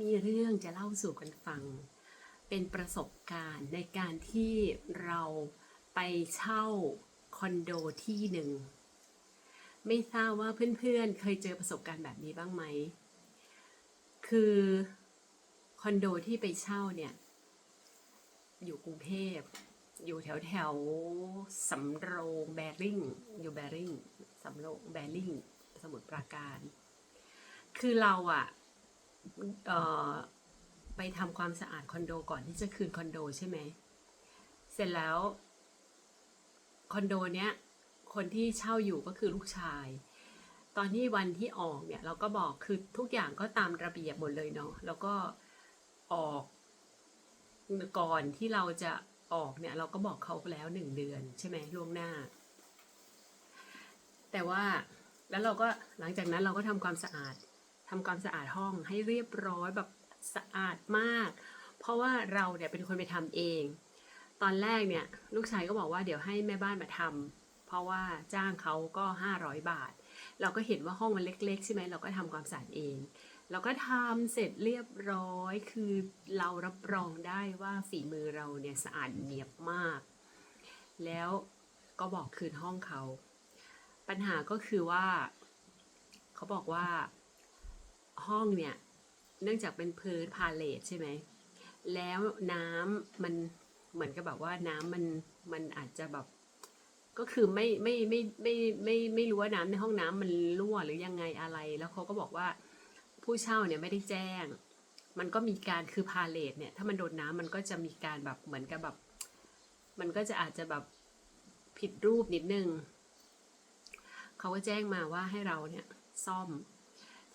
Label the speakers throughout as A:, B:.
A: มีเรื่องจะเล่าสู่กันฟัง เป็นประสบการณ์ในการที่เราไปเช่าคอนโดที่หนึ่ง ไม่ทราบว่าเพื่อนๆ เคยเจอประสบการณ์แบบนี้บ้างไหม คือคอนโดที่ไปเช่าเนี่ย อยู่กรุงเทพ อยู่แถวแถวสำโรงแบริ่ง อยู่แบริ่งสำโรงแบริ่งสมุทรปราการ คือเราอะเอ่อ ไปทำความสะอาดคอนโดก่อนที่จะคืนคอนโดใช่ไหม เสร็จแล้วคอนโดเนี้ยคนที่เช่าอยู่ก็คือลูกชาย ตอนที่วันที่ออกเนี่ยเราก็บอกคือทุกอย่างก็ตามระเบียบหมดเลยเนาะแล้วก็ออกก่อนที่เราจะออกเนี่ยเราก็บอกเขาแล้วหนึ่งเดือนใช่ไหมล่วงหน้า แต่ว่าแล้วเราก็หลังจากนั้นเราก็ทำความสะอาด ทำความสะอาดห้องให้เรียบร้อยแบบสะอาดมาก เพราะว่าเราเนี่ยเป็นคนไปทำเอง ตอนแรกเนี่ยลูกชายก็บอกว่าเดี๋ยวให้แม่บ้านมาทำเพราะว่าจ้างเขาก็ห้าร้อยบาท เราก็เห็นว่าห้องมันเล็ก ๆ ใช่ไหมเราก็ทำความสะอาดเองเราก็ทำเสร็จเรียบร้อย คือเรารับรองได้ว่าฝีมือเราเนี่ยสะอาดเนียบมาก แล้วก็บอกคืนห้องเขา ปัญหาก็คือว่า เขาบอกว่า ห้องเนี่ย เนื่องจากเป็นพื้นพาเลทใช่ไหม แล้วน้ำมันเหมือนกับแบบว่าน้ำมันมันอาจจะแบบ ก็คือไม่ไม่ไม่ไม่ไม่ไม่รู้ว่าน้ำในห้องน้ำมันรั่วหรือยังไงอะไร แล้วเขาก็บอกว่าผู้เช่าเนี่ยไม่ได้แจ้ง มันก็มีการคือพาเลทเนี่ย ถ้ามันโดนน้ำมันก็จะมีการแบบเหมือนกับแบบ มันก็จะอาจจะแบบผิดรูปนิดนึงเขาก็แจ้งมาว่าให้เราเนี่ยซ่อม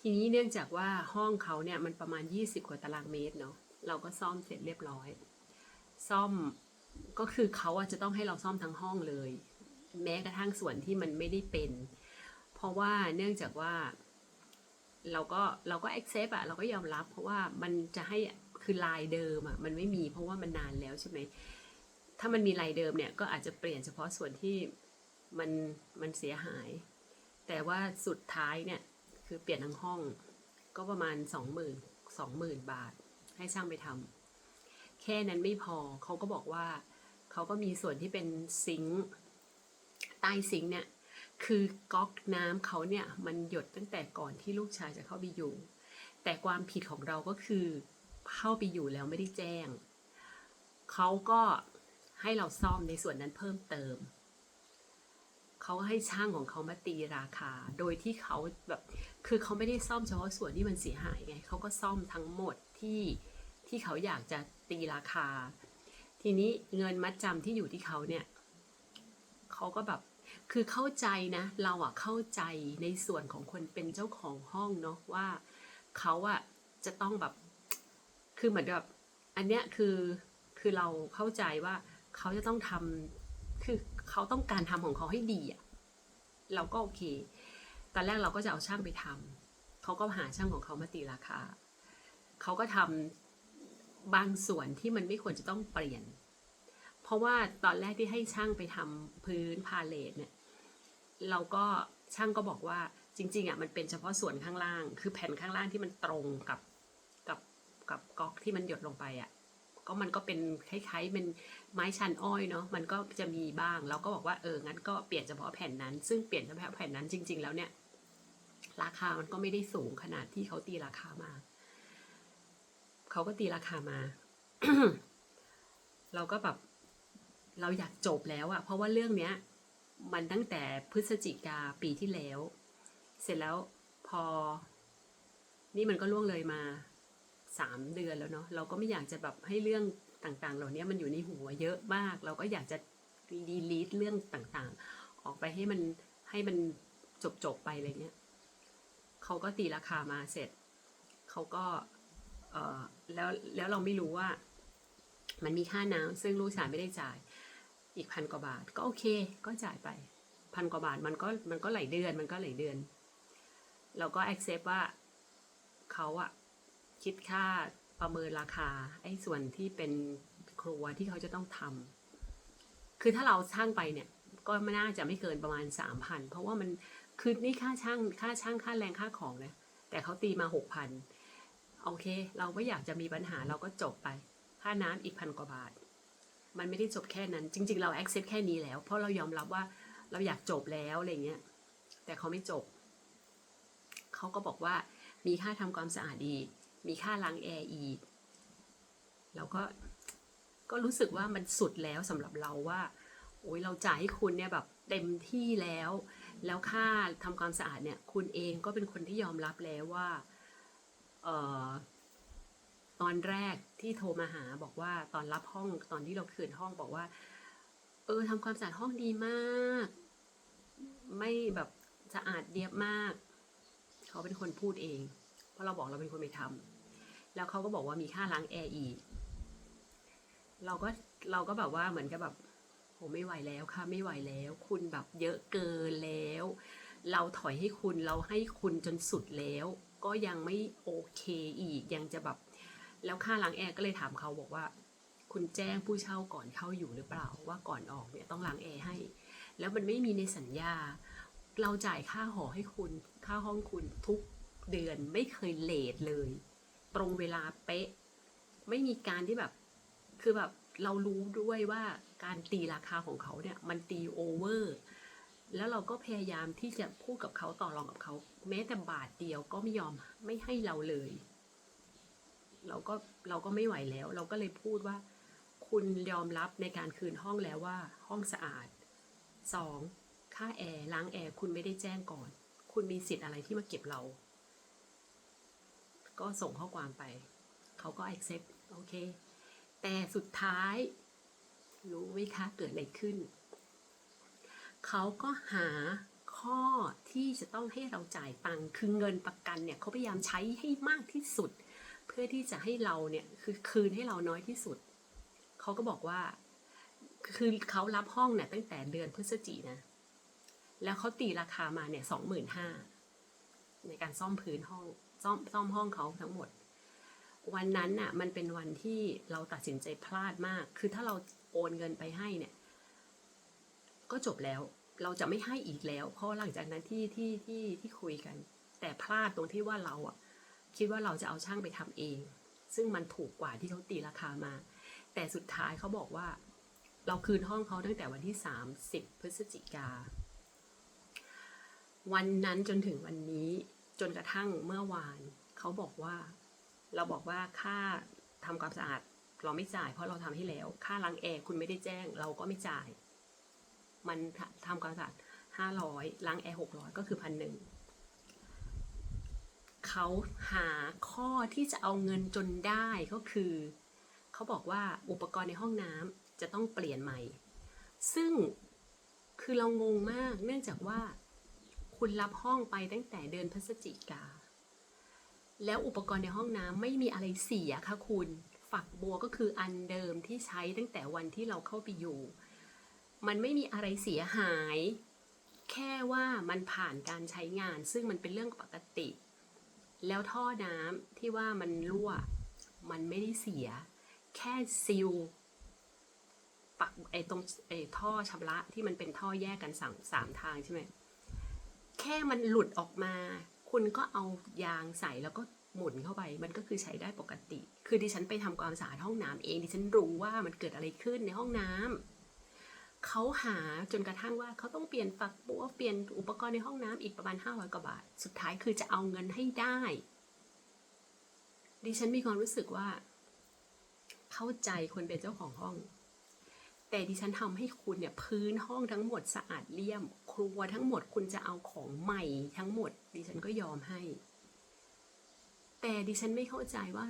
A: ทีนี้เนื่องจากว่าห้องเขาเนี่ยมันประมาณ 20 กว่าตารางเมตรเนาะเราก็ซ่อมเสร็จเรียบร้อย ซ่อมก็คือเขาอะจะต้องให้เราซ่อมทั้งห้องเลย แม้กระทั่งส่วนที่มันไม่ได้เป็น เพราะว่าเนื่องจากว่า เราก็เราก็ accept อะเราก็ยอมรับเพราะว่ามันจะให้คือลายเดิมอะมันไม่มีเพราะว่ามันนานแล้วใช่ไหมถ้ามันมีลายเดิมเนี่ยก็อาจจะเปลี่ยนเฉพาะส่วนที่มันมันเสียหาย แต่ว่าสุดท้ายเนี่ย คือเปลี่ยนทั้งห้อง ก็ประมาณสองหมื่นสองหมื่นบาท ให้ช่างไปทำแค่นั้นไม่พอเขาก็บอกว่าเขาก็มีส่วนที่เป็นซิงค์ใต้ซิงค์เนี่ยคือก๊อกน้ำเขาเนี่ยมันหยดตั้งแต่ก่อนที่ลูกชายจะเข้าไปอยู่ แต่ความผิดของเราก็คือเข้าไปอยู่แล้วไม่ได้แจ้ง เขาก็ให้เราซ่อมในส่วนนั้นเพิ่มเติม เขาให้ช่างของเขามาตีราคา โดยที่เขาแบบ คือเขาไม่ได้ซ่อมเฉพาะส่วนที่มันเสียหายไง เขาก็ซ่อมทั้งหมดที่ที่เขาอยากจะตีราคา ทีนี้เงินมัดจำที่อยู่ที่เขาเนี่ยเขาก็แบบ คือเข้าใจนะ เราอะเข้าใจในส่วนของคนเป็นเจ้าของห้องเนาะว่าเขาอะจะต้องแบบ คือเหมือนแบบอันเนี้ยคือ คือเราเข้าใจว่าเขาจะต้องทำคือ เขาต้องการทำของเขาให้ดีอะเราก็โอเค ตอนแรกเราก็จะเอาช่างไปทำเขาก็หาช่างของเขามาตีราคา เขาก็ทำบางส่วนที่มันไม่ควรจะต้องเปลี่ยน เพราะว่าตอนแรกที่ให้ช่างไปทำพื้นพาเลทเนี่ย เราก็ช่างก็บอกว่าจริงๆอะมันเป็นเฉพาะส่วนข้างล่าง คือแผ่นข้างล่างที่มันตรงกับกับกับก๊อกที่มันหยดลงไปอะ ก็มันก็เป็นคล้ายๆเป็นไม้ชันอ้อยเนาะมันก็จะมีบ้างเราก็บอกว่าเอองั้นก็เปลี่ยนเฉพาะแผ่นนั้น ซึ่งเปลี่ยนเฉพาะแผ่นนั้นจริง ๆ แล้วเนี่ย ราคามันก็ไม่ได้สูงขนาดที่เขาตีราคามาเขาก็ตีราคามา เราก็แบบเราอยากจบแล้วอะเพราะว่าเรื่องเนี้ย มันตั้งแต่พฤศจิกาปีที่แล้ว เสร็จแล้วพอ นี่มันก็ล่วงเลยมา สามเดือนแล้วเนาะเราก็ไม่อยากจะแบบให้เรื่องต่างๆ เหล่านี้มันอยู่ในหัวเยอะมาก เราก็อยากจะดีลีทเรื่องต่างๆ ออกไปให้มันให้มันจบๆไปอะไรเงี้ยเขาก็ตีราคามาเสร็จเขาก็เออแล้วแล้วเราไม่รู้ว่า มันมีค่าน้ำซึ่งลูกชายไม่ได้จ่ายอีกพันกว่าบาท ก็โอเค ก็จ่ายไปพันกว่าบาทมันก็มันก็หลายเดือนมันก็หลายเดือน เราก็ accept ว่าเขาอะ คิดค่าประเมินราคาไอ้ส่วนที่เป็นครัวที่เขาจะต้องทำคือถ้าเราช่างไปเนี่ย ก็ไม่น่าจะไม่เกินประมาณสามพันเพราะว่ามันคือนี่ค่าช่างค่าช่างค่าแรงค่าของนะแต่เขาตีมาหกพันโอเค เราก็อยากจะมีปัญหาเราก็จบไป ค่าน้ำอีกพันกว่าบาท มันไม่ได้จบแค่นั้น จริง ๆ เรา accept แค่นี้แล้ว เพราะเรายอมรับว่าเราอยากจบแล้วอะไรเงี้ย แต่เขาไม่จบ เขาก็บอกว่ามีค่าทำความสะอาดอีก มีค่าล้างแอร์อีก เราก็ก็รู้สึกว่ามันสุดแล้วสำหรับเราว่าโอ้ยเราจ่ายให้คุณเนี่ยแบบเต็มที่แล้ว แล้วค่าทำความสะอาดเนี่ย คุณเองก็เป็นคนที่ยอมรับแล้วว่าเอ่อตอนแรกที่โทรมาหาบอกว่าตอนรับห้องตอนที่เราคืนห้องบอกว่า เออทำความสะอาดห้องดีมาก ไม่แบบสะอาดเรียบมาก เขาเป็นคนพูดเอง เพราะเราบอกเราเป็นคนไปทำ แล้วเขาก็บอกว่ามีค่าล้างแอร์อีก เราก็เราก็แบบว่าเหมือนกับแบบโหไม่ไหวแล้วค่ะไม่ไหวแล้ว คุณแบบเยอะเกินแล้ว เราถอยให้คุณเราให้คุณจนสุดแล้ว ก็ยังไม่โอเคอีกยังจะแบบ แล้วค่าล้างแอร์ก็เลยถามเขาบอกว่า คุณแจ้งผู้เช่าก่อนเข้าอยู่หรือเปล่า ว่าก่อนออกเนี่ยต้องล้างแอร์ให้ แล้วมันไม่มีในสัญญา เราจ่ายค่าหอให้คุณ ค่าห้องคุณทุกเดือนไม่เคยเลทเลย ตรงเวลาเป๊ะ ไม่มีการที่แบบ คือแบบเรารู้ด้วยว่าการตีราคาของเขาเนี่ย มันตีโอเวอร์แล้วเราก็พยายามที่จะพูดกับเขาต่อรองกับเขา แม้แต่บาทเดียวก็ไม่ยอมไม่ให้เราเลย เราก็เราก็ไม่ไหวแล้ว เราก็เลยพูดว่า คุณยอมรับในการคืนห้องแล้วว่า ห้องสะอาดสองค่าแอร์ล้างแอร์คุณไม่ได้แจ้งก่อน คุณมีสิทธิ์อะไรที่มาเก็บเรา ก็ส่งข้อความไป เขาก็ accept โอเค แต่สุดท้าย รู้ไหมคะเกิดอะไรขึ้น เขาก็หาข้อที่จะต้องให้เราจ่ายตังค์คือเงินประกันเนี่ยเขาพยายามใช้ให้มากที่สุด เพื่อที่จะให้เราเนี่ยคือคืนให้เราน้อยที่สุด เขาก็บอกว่า คือเขารับห้องเนี่ยตั้งแต่เดือนพฤศจินะ แล้วเขาตีราคามาเนี่ยสองหมื่นห้าในการซ่อมพื้นห้อง ซ่อมซ่อมห้องเขาทั้งหมด วันนั้นน่ะมันเป็นวันที่เราตัดสินใจพลาดมาก คือถ้าเราโอนเงินไปให้เนี่ย ก็จบแล้วเราจะไม่ให้อีกแล้ว เพราะหลังจากนั้นที่ที่ที่ที่คุยกัน แต่พลาดตรงที่ว่าเราอะ คิดว่าเราจะเอาช่างไปทำเอง ซึ่งมันถูกกว่าที่เขาตีราคามา แต่สุดท้ายเขาบอกว่า เราคืนห้องเขาตั้งแต่วันที่30พฤศจิกาวันนั้นจนถึงวันนี้ จนกระทั่งเมื่อวานเขาบอกว่า เราบอกว่าค่าทำความสะอาดเราไม่จ่ายเพราะเราทำให้แล้ว ค่าล้างแอร์คุณไม่ได้แจ้ง เราก็ไม่จ่าย มันทำความสะอาดห้าร้อยล้างแอร์หกร้อยก็คือพันหนึ่งเขาหาข้อที่จะเอาเงินจนได้ก็คือเขาบอกว่าอุปกรณ์ในห้องน้ำจะต้องเปลี่ยนใหม่ ซึ่งคือเรางงมากเนื่องจากว่า คุณรับห้องไปตั้งแต่เดือนพฤศจิกา แล้วอุปกรณ์ในห้องน้ำไม่มีอะไรเสียค่ะคุณ ฝักบัวก็คืออันเดิมที่ใช้ตั้งแต่วันที่เราเข้าไปอยู่ มันไม่มีอะไรเสียหาย แค่ว่ามันผ่านการใช้งาน ซึ่งมันเป็นเรื่องปกติ แล้วท่อน้ำที่ว่ามันรั่ว มันไม่ได้เสีย แค่ซิลปักไอ้ตรงไอ้ท่อชำระที่มันเป็นท่อแยกกันสามสามทางใช่ไหม แค่มันหลุดออกมา คุณก็เอายางใส่แล้วก็หมุนเข้าไปมันก็คือใช้ได้ปกติ คือดิฉันไปทำความสะอาดห้องน้ำเองดิฉันรู้ว่ามันเกิดอะไรขึ้นในห้องน้ำเขาหาจนกระทั่งว่าเขาต้องเปลี่ยนฝักบัวเปลี่ยนอุปกรณ์ในห้องน้ำอีกประมาณห้าร้อยกว่าบาท สุดท้ายคือจะเอาเงินให้ได้ ดิฉันมีความรู้สึกว่า เข้าใจคนเป็นเจ้าของห้อง แต่ดิฉันทำให้คุณเนี่ยพื้นห้องทั้งหมดสะอาดเลี่ยม ครัวทั้งหมดคุณจะเอาของใหม่ทั้งหมด ดิฉันก็ยอมให้ แต่ดิฉันไม่เข้าใจว่า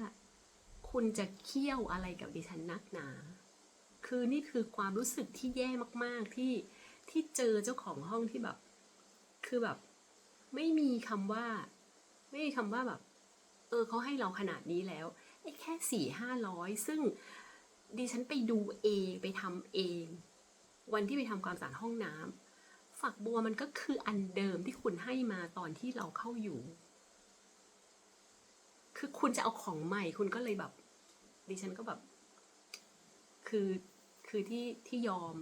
A: คุณจะเคี่ยวอะไรกับดิฉันนักหนา คือนี่คือความรู้สึกที่แย่มากๆที่ที่เจอเจ้าของห้องที่แบบ คือแบบ ไม่มีคำว่า ไม่มีคำว่าแบบ เออเขาให้เราขนาดนี้แล้วไอ้แค่สี่ห้าร้อยซึ่ง ดิฉันไปดูเองไปทำเอง วันที่ไปทำความสะอาดห้องน้ำฝักบัวมันก็คืออันเดิมที่คุณให้มาตอนที่เราเข้าอยู่ คือคุณจะเอาของใหม่คุณก็เลยแบบ ดิฉันก็แบบ คือคือที่ที่ยอม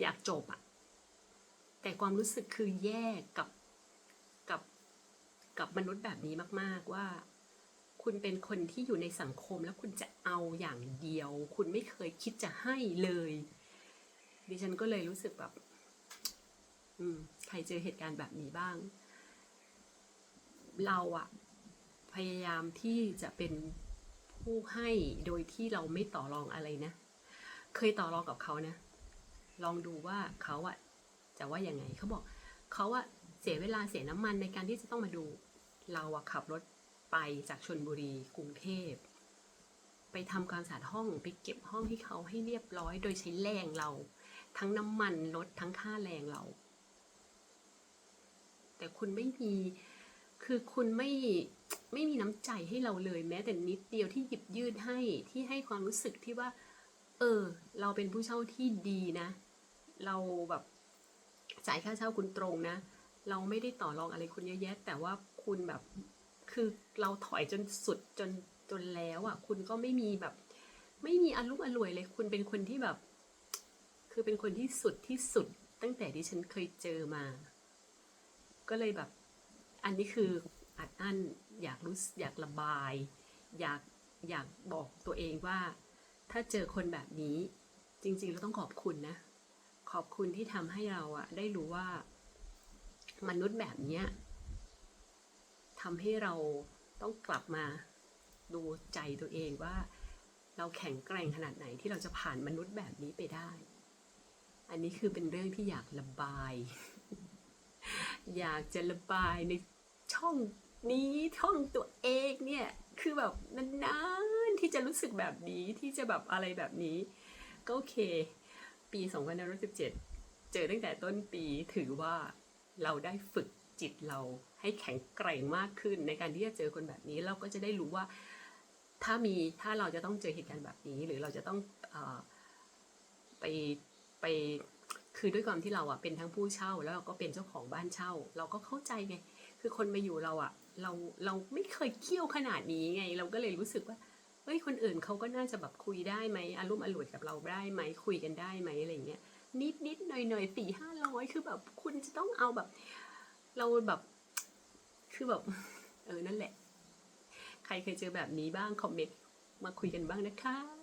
A: อยากจบอะแต่ความรู้สึกคือแย่กับกับกับมนุษย์แบบนี้มาก ๆ ว่า คุณเป็นคนที่อยู่ในสังคมแล้วคุณจะเอาอย่างเดียว คุณไม่เคยคิดจะให้เลย ดิฉันก็เลยรู้สึกแบบ อืม ใครเจอเหตุการณ์แบบนี้บ้าง เราอะพยายามที่จะเป็นผู้ให้โดยที่เราไม่ต่อรองอะไรนะ เคยต่อรองกับเขานะ ลองดูว่าเขาอะจะว่ายังไงเขาบอก เขาอะเสียเวลาเสียน้ำมันในการที่จะต้องมาดู เราอะขับรถ ไปจากชนบุรีกรุงเทพ ไปทำความสะอาดห้องไปเก็บห้องให้เขาให้เรียบร้อย โดยใช้แรงเรา ทั้งน้ำมันรถทั้งค่าแรงเรา แต่คุณไม่มีคือคุณไม่ไม่มีน้ำใจให้เราเลย แม้แต่นิดเดียวที่หยิบยื่นให้ที่ให้ความรู้สึกที่ว่า เออ เราเป็นผู้เช่าที่ดีนะ เราแบบจ่ายค่าเช่าคุณตรงนะ เราไม่ได้ต่อรองอะไรคุณเยอะแยะ แต่ว่าคุณแบบ คือเราถอยจนสุดจนจนแล้วอะ คุณก็ไม่มีแบบ ไม่มีอารมณ์อร่วยเลย คุณเป็นคนที่แบบ คือเป็นคนที่สุดที่สุดตั้งแต่ที่ฉันเคยเจอมา ก็เลยแบบ อันนี้คืออัดอั้นอยากรู้อยากระบาย อยากอยากบอกตัวเองว่า ถ้าเจอคนแบบนี้ จริงๆเราต้องขอบคุณนะ ขอบคุณที่ทำให้เราอะได้รู้ว่า มนุษย์แบบเนี้ย ทำให้เราต้องกลับมาดูใจตัวเองว่า เราแข็งแกร่งขนาดไหนที่เราจะผ่านมนุษย์แบบนี้ไปได้ อันนี้คือเป็นเรื่องที่อยากระบาย อยากจะระบายในช่องนี้ช่องตัวเองเนี่ยคือแบบนานๆที่จะรู้สึกแบบนี้ที่จะแบบอะไรแบบนี้ ก็โอเค ปี2517 เจอตั้งแต่ต้นปีถือว่าเราได้ฝึกจิตเรา ให้แข็งแกร่งมากขึ้นในการที่จะเจอคนแบบนี้เราก็จะได้รู้ว่าถ้ามีถ้าเราจะต้องเจอเหตุการณ์แบบนี้ หรือเราจะต้องอไปไปคือด้วยความที่เราอะเป็นทั้งผู้เช่า แล้วเราก็เป็นเจ้าของบ้านเช่า เราก็เข้าใจไงคือคนมาอยู่เราอะเราเราไม่เคยเคี่ยวขนาดนี้ไง เราก็เลยรู้สึกว่าเฮ้ยคนอื่นเขาก็น่าจะแบบคุยได้ไหมอารมณ์อร่วยกับเราได้ไหมคุยกันได้ไหมอะไรเงี้ยนิดนิดหน่อยหน่อยสี่ห้าร้อยคือแบบคุณจะต้องเอาแบบ เราแบบ คือแบบเออนั่นแหละ ใครเคยเจอแบบนี้บ้างคอมเมนต์มาคุยกันบ้างนะคะ